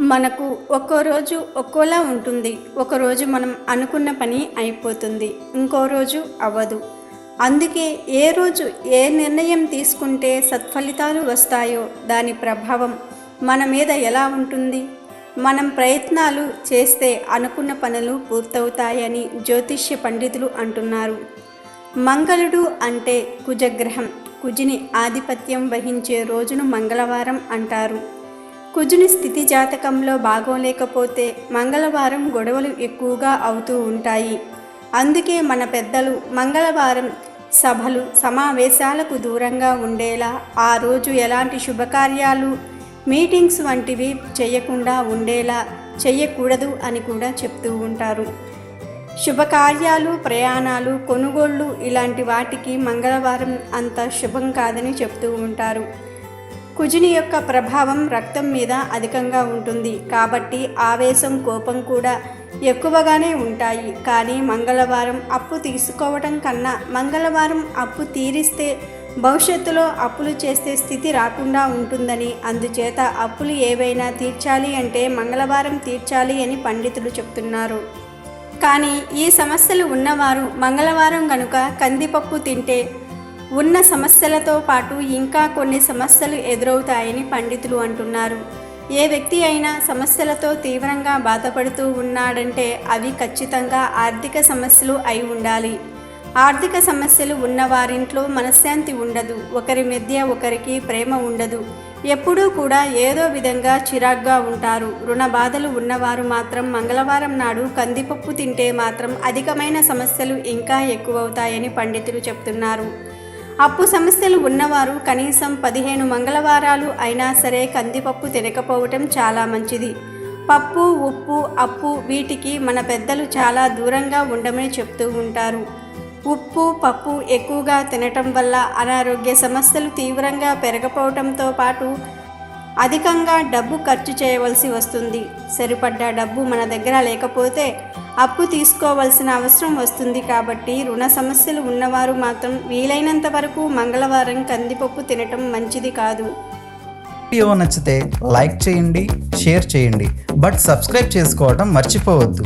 మనకు ఒక్కో రోజు ఒక్కోలా ఉంటుంది. ఒకరోజు మనం అనుకున్న పని అయిపోతుంది. ఇంకో రోజు అవ్వదు. అందుకే ఏ రోజు ఏ నిర్ణయం తీసుకుంటే సత్ఫలితాలు వస్తాయో దాని ప్రభావం మన మీద ఎలా ఉంటుంది? మనం ప్రయత్నాలు చేస్తే అనుకున్న పనులు పూర్తవుతాయని జ్యోతిష్య పండితులు అంటున్నారు. మంగళుడు అంటే కుజగ్రహం. కుజిని ఆధిపత్యం వహించే రోజును మంగళవారం అంటారు. కుజుని స్థితి జాతకంలో బాగోలేకపోతే మంగళవారం గొడవలు ఎక్కువగా అవుతూ ఉంటాయి. అందుకే మన పెద్దలు మంగళవారం సభలు సమావేశాలకు దూరంగా ఉండేలా ఆ రోజు ఎలాంటి శుభకార్యాలు మీటింగ్స్ వంటివి చేయకుండా ఉండేలా చేయకూడదు అని కూడా చెప్తూ ఉంటారు. శుభకార్యాలు ప్రయాణాలు కొనుగోళ్ళు ఇలాంటి వాటికి మంగళవారం అంత శుభం కాదని చెప్తూ ఉంటారు. కుజుని యొక్క ప్రభావం రక్తం మీద అధికంగా ఉంటుంది. కాబట్టి ఆవేశం కోపం కూడా ఎక్కువగానే ఉంటాయి. కానీ మంగళవారం అప్పు తీసుకోవటం కన్నా మంగళవారం అప్పు తీరిస్తే భవిష్యత్తులో అప్పులు చేసే స్థితి రాకుండా ఉంటుందని. అందుచేత అప్పులు ఏవైనా తీర్చాలి అంటే మంగళవారం తీర్చాలి అని పండితులు చెప్తున్నారు. కానీ ఈ సమస్యలు ఉన్నవారు మంగళవారం గనుక కందిపప్పు తింటే ఉన్న సమస్యలతో పాటు ఇంకా కొన్ని సమస్యలు ఎదురవుతాయని పండితులు అంటున్నారు. ఏ వ్యక్తి అయినా సమస్యలతో తీవ్రంగా బాధపడుతూ ఉన్నాడంటే అవి ఖచ్చితంగా ఆర్థిక సమస్యలు అయి ఉండాలి. ఆర్థిక సమస్యలు ఉన్నవారింట్లో మనశ్శాంతి ఉండదు. ఒకరి మధ్య ఒకరికి ప్రేమ ఉండదు. ఎప్పుడూ కూడా ఏదో విధంగా చిరాగ్గా ఉంటారు. రుణ బాధలు ఉన్నవారు మాత్రం మంగళవారం నాడు కందిపప్పు తింటే మాత్రం అధికమైన సమస్యలు ఇంకా ఎక్కువవుతాయని పండితులు చెప్తున్నారు. అప్పు సమస్యలు ఉన్నవారు కనీసం పదిహేను మంగళవారాలు అయినా సరే కందిపప్పు తినకపోవటం చాలా మంచిది. పప్పు ఉప్పు అప్పు వీటికి మన పెద్దలు చాలా దూరంగా ఉండమని చెప్తూ ఉంటారు. ఉప్పు పప్పు ఎక్కువగా తినటం వల్ల అనారోగ్య సమస్యలు తీవ్రంగా పెరగపోవటంతో పాటు అధికంగా డబ్బు ఖర్చు చేయవలసి వస్తుంది. సరిపడ్డ డబ్బు మన దగ్గర లేకపోతే అప్పు తీసుకోవాల్సిన అవసరం వస్తుంది కాబట్టి రుణ సమస్యలు ఉన్నవారు మాత్రం వీలైనంత వరకు మంగళవారం కందిపప్పు తినటం మంచిది కాదు. వీడియో నచ్చితే లైక్ చేయండి షేర్ చేయండి బట్ సబ్స్క్రైబ్ చేసుకోవడం మర్చిపోవద్దు.